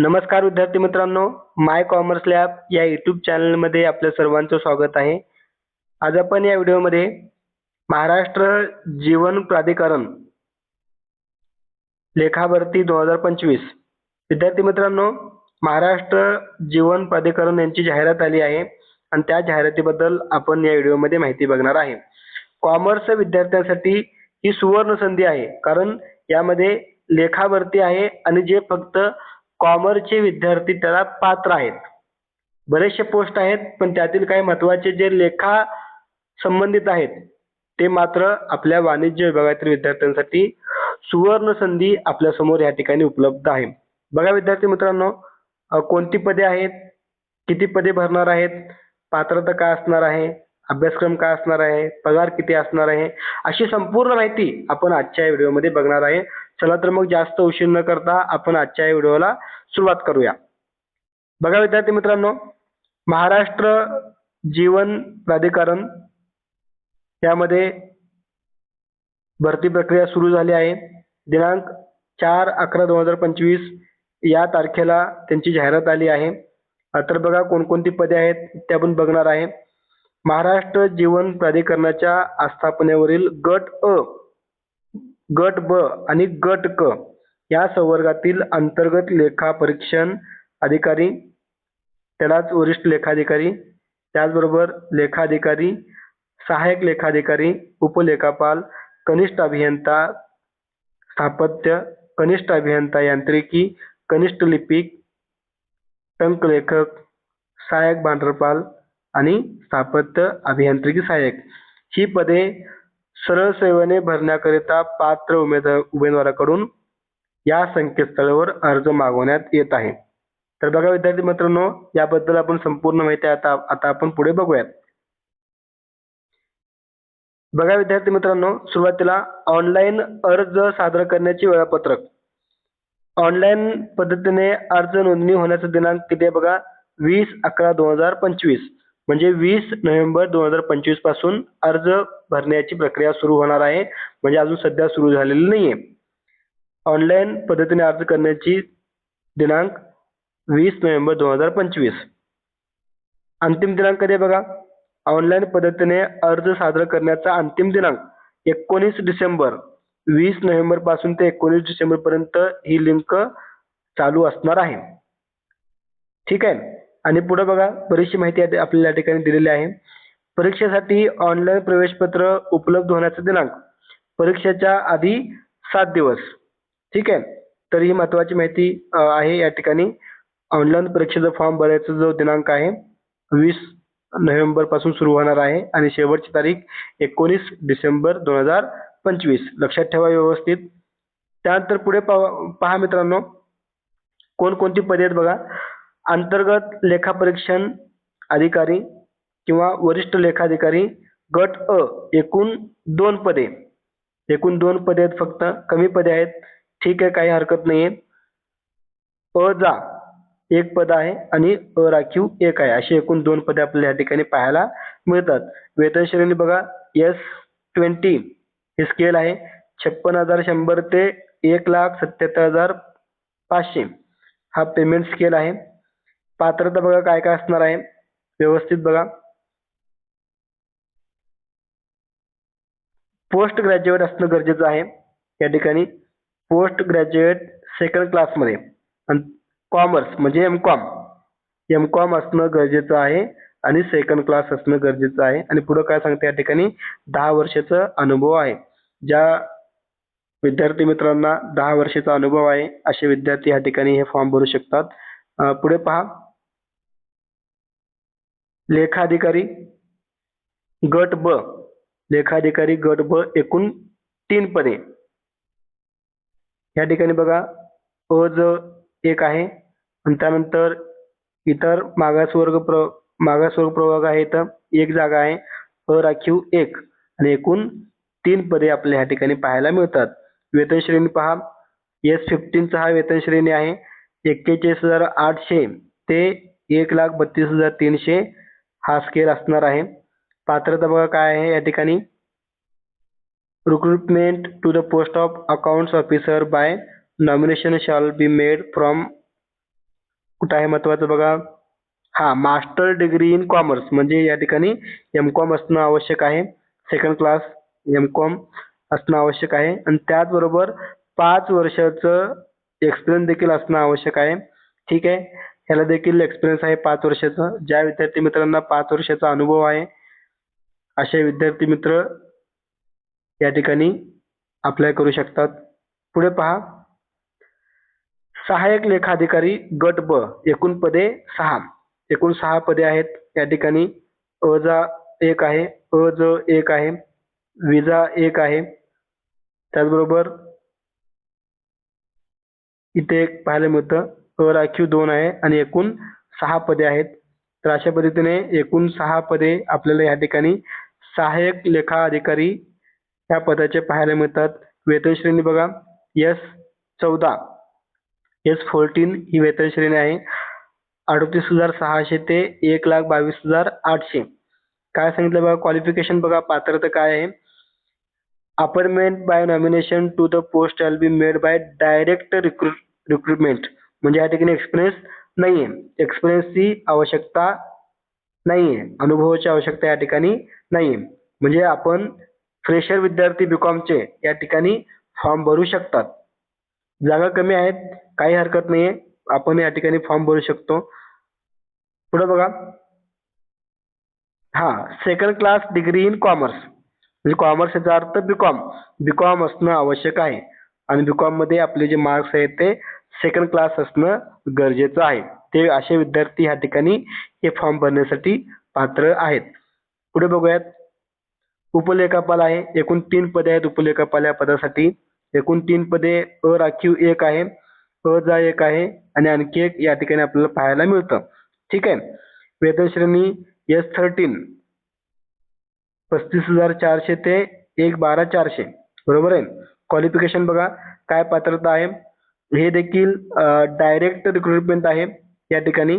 नमस्कार विद्यार्थी मित्रांनो माय कॉमर्स लॅब या यूट्यूब चॅनलमध्ये आपल्या सर्वांचं स्वागत आहे. आज आपण या व्हिडिओमध्ये महाराष्ट्र जीवन प्राधिकरण लेखाभरती दोन हजार पंचवीस. विद्यार्थी मित्रांनो महाराष्ट्र जीवन प्राधिकरण यांची जाहिरात आली आहे आणि त्या जाहिरातीबद्दल आपण या व्हिडिओमध्ये माहिती बघणार आहे. कॉमर्स विद्यार्थ्यांसाठी ही सुवर्ण संधी आहे कारण यामध्ये लेखाभरती आहे आणि जे फक्त कॉमर्सचे विद्यार्थी त्याला पात्र आहेत. बरेचसे पोस्ट आहेत पण त्यातील काही महत्त्वाचे जे लेखा संबंधित आहेत ते मात्र आपल्या वाणिज्य विभागातील विद्यार्थ्यांसाठी सुवर्ण संधी आपल्यासमोर या ठिकाणी उपलब्ध आहे. बघा विद्यार्थी मित्रांनो कोणती पदे आहेत? किती पदे भरणार आहेत? पात्रता काय असणार आहे? अभ्यासक्रम काय असणार आहे? पगार किती असणार आहे? अशी संपूर्ण माहिती आपण आजच्या व्हिडिओमध्ये बघणार आहे. चला तर मग जास्त उशीर न करता आपण आजच्या या व्हिडिओला सुरुवात करूया. बघा विद्यार्थी मित्रांनो महाराष्ट्र जीवन प्राधिकरण यामध्ये भरती प्रक्रिया सुरू झाली आहे. दिनांक चार अकरा दोन हजार पंचवीस या तारखेला त्यांची जाहिरात आली आहे. तर बघा कोणकोणती पदे आहेत ते आपण बघणार आहे. महाराष्ट्र जीवन प्राधिकरणाच्या आस्थापनेवरील गट अ गट ब आणि गट क या संवर्गातील अंतर्गत लेखा परीक्षण अधिकारी त्यालाच वरिष्ठ लेखाधिकारी त्याचबरोबर लेखाधिकारी सहाय्यक लेखाधिकारी उपलेखापाल कनिष्ठ अभियंता स्थापत्य कनिष्ठ अभियंता यांत्रिकी कनिष्ठ लिपिक टंकलेखक सहाय्यक भांडरपाल आणि स्थापत्य अभियांत्रिकी सहाय्यक. ही पदे सरळ सेवेने भरण्याकरिता पात्र उमेदवार उमेदवाराकडून या संकेतस्थळावर अर्ज मागवण्यात येत आहे. तर बघा विद्यार्थी मित्रांनो याबद्दल आपण संपूर्ण माहिती आता आता आपण पुढे बघूयात. बघा विद्यार्थी मित्रांनो सुरुवातीला ऑनलाईन अर्ज सादर करण्याचे वेळापत्रक. ऑनलाईन पद्धतीने अर्ज नोंदणी होण्याचा दिनांक किती आहे बघा? वीस अकरा दोन हजार पंचवीस. म्हणजे वीस नोव्हेंबर दोन हजार पंचवीसपासून अर्ज भरण्याची प्रक्रिया सुरू होणार आहे. म्हणजे अजून सध्या सुरू झालेली नाहीये. ऑनलाईन पद्धतीने अर्ज करण्याची दिनांक वीस नोव्हेंबर दोन हजार पंचवीस. अंतिम दिनांक कधी आहे बघा? ऑनलाईन पद्धतीने अर्ज सादर करण्याचा अंतिम दिनांक एकोणीस डिसेंबर. वीस नोव्हेंबरपासून ते एकोणीस डिसेंबर पर्यंत ही लिंक चालू असणार आहे. ठीक आहे? आणि पुढे बघा बरीचशी माहिती आपल्याला या ठिकाणी दिलेली आहे. परीक्षेसाठी ऑनलाईन प्रवेशपत्र उपलब्ध होण्याचा दिनांक. परीक्षेच्या आधी सात दिवस. ठीक आहे? तर ही महत्वाची माहिती आहे या ठिकाणी. ऑनलाईन परीक्षेचा फॉर्म भरायचा जो दिनांक आहे वीस नोव्हेंबरपासून सुरू होणार आहे आणि शेवटची तारीख एकोणीस डिसेंबर दोन हजार पंचवीस. लक्षात ठेवा व्यवस्थित. त्यानंतर पुढे पाहा पहा मित्रांनो कोणकोणती पदे आहेत बघा. अंतर्गत लेखापरीक्षण अधिकारी किंवा वरिष्ठ लेखाधिकारी गट अ एकूण दोन पदे. एकूण दोन पदे आहेत फक्त. कमी पदे आहेत. ठीक आहे काही हरकत नाही आहे अ जा. एक पद आहे आणि अ राखीव एक आहे. अशी एकूण दोन पदे आपल्याला या ठिकाणी पाहायला मिळतात. वेतन श्रेणी बघा. एस ट्वेंटी हे स्केल आहे. छप्पन हजार शंभर ते एक लाख सत्याहत्तर हजार पाचशे. हा पेमेंट स्केल आहे. पात्रता बघा काय काय असणार आहे. व्यवस्थित बघा. पोस्ट ग्रॅज्युएट असणं गरजेचं आहे. या ठिकाणी पोस्ट ग्रॅज्युएट सेकंड क्लासमध्ये आणि कॉमर्स म्हणजे एम कॉम एम कॉम असणं गरजेचं आहे आणि सेकंड क्लास असणं गरजेचं आहे. आणि पुढं काय सांगते या ठिकाणी? दहा वर्षाचा अनुभव आहे. ज्या विद्यार्थी मित्रांना दहा वर्षाचा अनुभव आहे असे विद्यार्थी या ठिकाणी हे फॉर्म भरू शकतात. पुढे पहा. लेखाधिकारी गट ब लेखाधिकारी गट ब एकूण तीन पदे. या ठिकाणी बघा अ ज एक आहे आणि त्यानंतर इतर मागासवर्ग प्र मागासवर्ग प्रभाग आहे तर एक जागा आहे अ राखीव एक. आणि एकूण तीन पदे आपल्या या ठिकाणी पाहायला मिळतात. वेतन श्रेणी पहा एस फिफ्टीनचा हा वेतन श्रेणी आहे एक्केचाळीस हजार आठशे ते एक लाख बत्तीस हजार तीनशे हा स्केल असणार आहे. पात्रता बघा काय आहे या ठिकाणी. Recruitment to the post of accounts officer by nomination shall be made from कुठं आहे महत्वाचं बघा. हा मास्टर डिग्री इन कॉमर्स म्हणजे या ठिकाणी एम कॉम असणं आवश्यक आहे. सेकंड क्लास एम कॉम असणं आवश्यक आहे. आणि त्याचबरोबर पाच वर्षाचं एक्सपिरियन्स देखील असणं आवश्यक आहे. ठीक आहे? ह्याला देखील एक्सपिरियन्स आहे पाच वर्षाचा. ज्या विद्यार्थी मित्रांना पाच वर्षाचा अनुभव आहे असे विद्यार्थी मित्र या ठिकाणी अप्लाय करू शकतात. पुढे पहा. सहाय्यक लेखाधिकारी गट ब एकूण पदे सहा. एकूण सहा पदे आहेत. या ठिकाणी अ जा एक आहे अ ज एक आहे विजा एक आहे. त्याचबरोबर इथे एक पाहायला मिळतं. राखीव दोन आहे आणि एकूण सहा पदे आहेत. तर अशा पद्धतीने एकूण सहा पदे आपल्याला या ठिकाणी सहाय्यक लेखा अधिकारी ह्या पदाचे पाहायला मिळतात. वेतन श्रेणी बघा. एस चौदा. एस फोर्टीन ही वेतन श्रेणी आहे. अडतीस हजार सहाशे ते एक लाख बावीस हजार आठशे. काय सांगितलं बघा? क्वालिफिकेशन बघा. पात्रता काय आहे? Appointment by nomination to the post shall be made by direct recruit recruitment म्हणजे या ठिकाणी एक्सपिरियन्स नाही आहे एक्सपिरियन्सची आवश्यकता नाही आहे अनुभवाची आवश्यकता या ठिकाणी नाही आहे म्हणजे आपण फ्रेशर विद्यार्थी बी कॉमचे या ठिकाणी फॉर्म भरू शकतात. जागा कमी आहेत काही हरकत नाही आहे आपण या ठिकाणी फॉर्म भरू शकतो. पुढे बघा. हा second class degree in commerce म्हणजे कॉमर्स याचा अर्थ बी कॉम बी कॉम असणं आवश्यक आहे. आणि बी कॉममध्ये आपले जे मार्क्स आहेत ते सेकंड क्लास असणं गरजेचं आहे. ते असे विद्यार्थी ह्या ठिकाणी हे फॉर्म भरण्यासाठी पात्र आहेत. पुढे बघूयात. उपलेखापाल आहे. एकूण तीन पदे आहेत उपलेखापाल या पदासाठी. एकूण तीन पदे अ राखीव एक आहे. अजा एक आहे. आणि आणखी एक या ठिकाणी आपल्याला पाहायला मिळतं. ठीक आहे. वेतनश्रेणी एस थर्टीन पस्तीस हजार चारशे ते एक बारा चारशे. बरोबर आहे? क्वालिफिकेशन बघा. काय पात्रता आहे? हे देखील डायरेक्ट रिक्रुटमेंट आहे या ठिकाणी.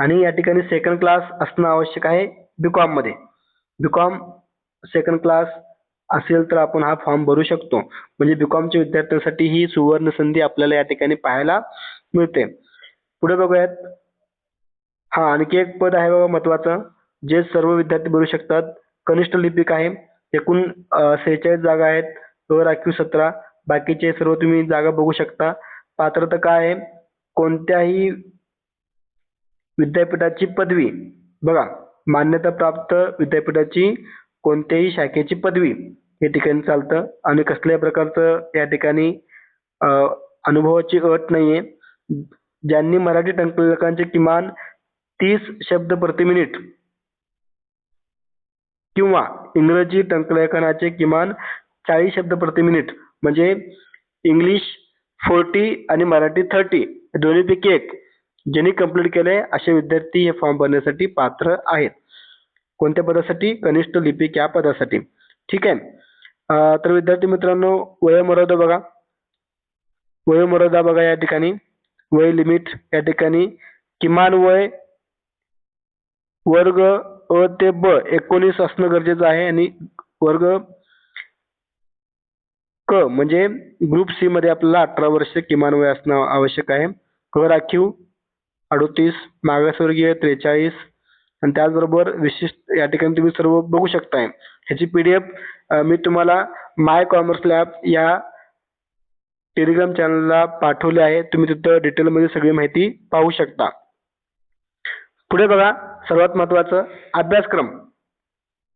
आणि या ठिकाणी सेकंड क्लास असणं आवश्यक आहे बीकॉममध्ये. बीकॉम सेकंड क्लास असेल तर आपण हा फॉर्म भरू शकतो. म्हणजे बीकॉमच्या विद्यार्थ्यांसाठी ही सुवर्ण संधी आपल्याला या ठिकाणी पाहायला मिळते. पुढे बघूयात. हा आणखी एक पद आहे बाबा महत्वाचं. जे सर्व विद्यार्थी भरू शकतात. कनिष्ठ लिपिक आहे. एकूण सेहेचाळीस जागा आहेत. राखीव सतरा. बाकीचे सर्व तुम्ही जागा बघू शकता. पात्रता काय आहे? कोणत्याही विद्यापीठाची पदवी. बघा मान्यता प्राप्त विद्यापीठाची कोणत्याही शाखेची पदवी. हे ठिकाणी चालतं. आणि कसल्याही प्रकारचं या ठिकाणी अनुभवाची अट नाहीये. ज्यांनी मराठी टंकलेखनाचे किमान तीस शब्द प्रति मिनिट किंवा इंग्रजी टंकलेखनाचे किमान चाळीस शब्द प्रति मिनिट म्हणजे इंग्लिश फोर्टी आणि मराठी थर्टी दोन्हीपैकी एक ज्यांनी कंप्लीट केले असे विद्यार्थी हे फॉर्म भरण्यासाठी पात्र आहेत. कोणत्या पदासाठी? कनिष्ठ लिपिक या पदासाठी. ठीक आहे. तर विद्यार्थी मित्रांनो वयोमर्यादा बघा. वयोमर्यादा बघा या ठिकाणी. वय लिमिट या ठिकाणी. किमान वय वर्ग अ ते ब एकोणीस असणं गरजेचं आहे आणि वर्ग क म्हणजे ग्रुप सी मध्ये आपल्याला अठरा वर्ष किमान वय असणं आवश्यक आहे. क राखीव अडतीस मागासवर्गीय त्रेचाळीस आणि त्याचबरोबर विशिष्ट या ठिकाणी तुम्ही सर्व बघू शकताय. ह्याची पीडीएफ मी तुम्हाला माय कॉमर्स लॅब या टेलिग्राम चॅनलला पाठवले आहे. तुम्ही तिथं डिटेलमध्ये सगळी माहिती पाहू शकता. पुढे बघा सर्वात महत्वाचं अभ्यासक्रम.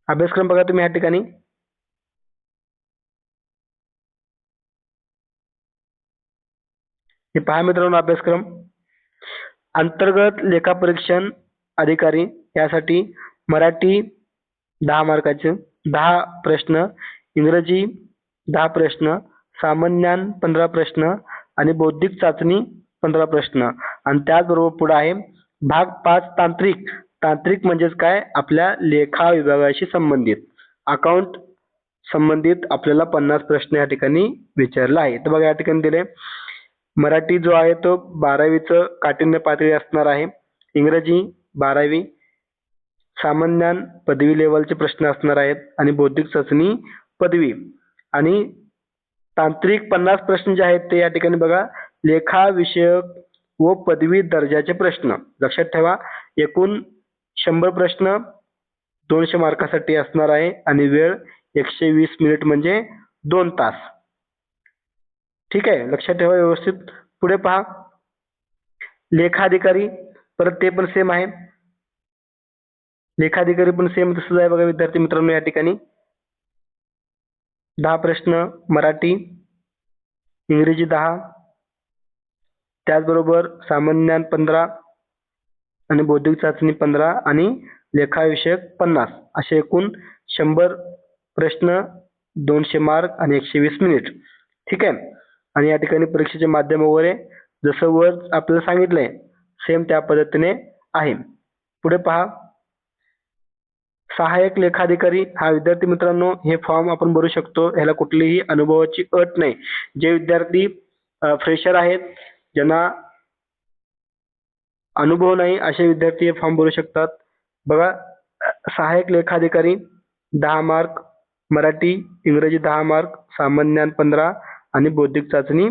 अभ्यासक्रम बघा तुम्ही या ठिकाणी. हे पहा मित्रांनो अभ्यासक्रम. अंतर्गत लेखापरीक्षण अधिकारी यासाठी मराठी दहा मार्काचे दहा प्रश्न इंग्रजी दहा प्रश्न सामान्यान पंधरा प्रश्न आणि बौद्धिक चाचणी पंधरा प्रश्न. आणि त्याचबरोबर पुढे आहे भाग पाच तांत्रिक. तांत्रिक म्हणजेच काय? आपल्या लेखा विभागाशी संबंधित. अकाउंट संबंधित आपल्याला पन्नास प्रश्न या ठिकाणी विचारला आहे तर बघा या ठिकाणी दिले. मराठी जो आहे तो बारावीचं काठिण्य पातळी असणार आहे. इंग्रजी बारावी सामान्यान पदवी लेवलचे प्रश्न असणार आहेत आणि बौद्धिक चाचणी पदवी. आणि तांत्रिक पन्नास प्रश्न जे आहेत ते या ठिकाणी बघा. लेखा विषयक व पदवी दर्जाचे प्रश्न. लक्षात ठेवा एकूण शंभर प्रश्न दोनशे मार्कासाठी असणार आहे आणि वेळ एकशे वीस मिनिट म्हणजे दोन तास. ठीक आहे. लक्षात ठेवा व्यवस्थित. पुढे पहा. लेखाधिकारी परत ते पण सेम आहे. लेखाधिकारी पण सेम तसंच आहे बघा विद्यार्थी मित्रांनो या ठिकाणी. दहा प्रश्न मराठी इंग्रजी दहा. त्याचबरोबर सामान्य ज्ञान पंधरा आणि बौद्धिक चाचणी पंधरा आणि लेखाविषयक पन्नास. असे एकूण शंभर प्रश्न दोनशे मार्क आणि एकशे वीस मिनिट ठीक आहे. आणि या ठिकाणी परीक्षेचे माध्यम वगैरे जसं वर आपल्याला सांगितलंय सेम त्या पद्धतीने आहे. पुढे पहा. सहाय्यक लेखाधिकारी हा विद्यार्थी मित्रांनो हे फॉर्म आपण भरू शकतो. ह्याला कुठलीही अनुभवाची अट नाही. जे विद्यार्थी फ्रेशर आहेत ज्यांना अनुभव नाही असे विद्यार्थी हे फॉर्म भरू शकतात. बघा सहाय्यक लेखाधिकारी दहा मार्क मराठी इंग्रजी दहा मार्क सामान्य पंधरा आणि बौद्धिक चाचणी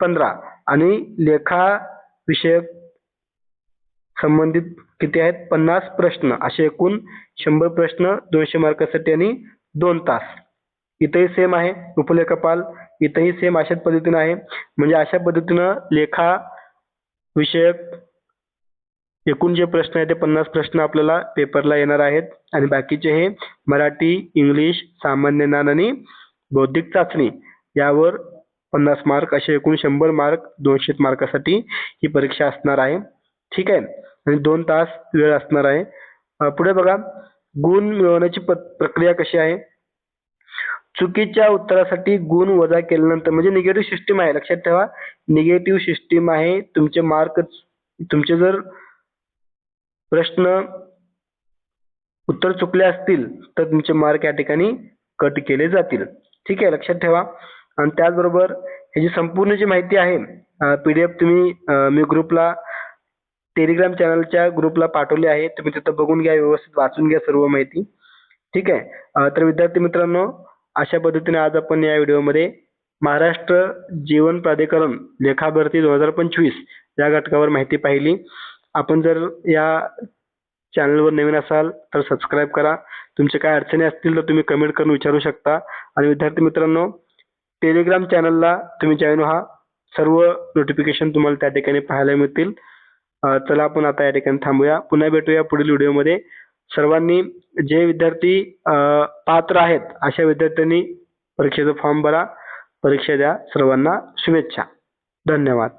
पंधरा. आणि लेखा विषयक संबंधित किती आहेत? पन्नास प्रश्न. असे एकूण शंभर प्रश्न दोनशे मार्कासाठी आणि दोन तास. इथंही सेम आहे. उपलेखपाल इथंही सेम अशाच पद्धतीनं आहे. म्हणजे अशा पद्धतीनं लेखा विषयक एकूण जे प्रश्न आहेत ते पन्नास प्रश्न आपल्याला पेपरला येणार आहेत. आणि बाकीचे हे मराठी इंग्लिश सामान्य ज्ञान आणि बौद्धिक चाचणी यावर पन्नास मार्क असे एकूण शंभर मार्क दोनशे मार्कासाठी ही परीक्षा असणार आहे. ठीक आहे? आणि दोन तास वेळ असणार आहे. पुढे बघा. गुण मिळवण्याची प- प्रक्रिया कशी आहे? चुकीच्या उत्तरासाठी गुण वजा केल्यानंतर म्हणजे निगेटिव्ह सिस्टीम आहे. लक्षात ठेवा. निगेटिव्ह सिस्टीम आहे तुमचे मार्क तुमचे जर प्रश्न उत्तर चुकले असतील तर तुमचे मार्क या ठिकाणी कट केले जातील. ठीक आहे? लक्षात ठेवा. आणि त्याचबरोबर ह्याची संपूर्ण जी माहिती आहे पी डी एफ तुम्ही मी ग्रुपला टेलिग्राम चॅनलच्या ग्रुपला पाठवली आहे. तुम्ही तिथं बघून घ्या व्यवस्थित वाचून घ्या सर्व माहिती. ठीक आहे? तर विद्यार्थी मित्रांनो अशा पद्धतीने आज आपण या व्हिडिओमध्ये महाराष्ट्र जीवन प्राधिकरण लेखाभरती दोन हजार पंचवीस या घटकावर माहिती पाहिली. आपण जर या चॅनलवर नवीन असाल तर सबस्क्राईब करा. तुमचे काय अडचणी असतील तर तुम्ही कमेंट करून विचारू शकता. आणि विद्यार्थी मित्रांनो टेलिग्राम चॅनलला तुम्ही जॉईन व्हा. सर्व नोटिफिकेशन तुम्हाला त्या ठिकाणी पाहायला मिळतील. चला आपण आता या ठिकाणी थांबूया. पुन्हा भेटूया पुढील व्हिडिओमध्ये सर्वांनी जे विद्यार्थी पात्र आहेत अशा विद्यार्थ्यांनी परीक्षेचा फॉर्म भरा. परीक्षा द्या. सर्वांना शुभेच्छा. धन्यवाद.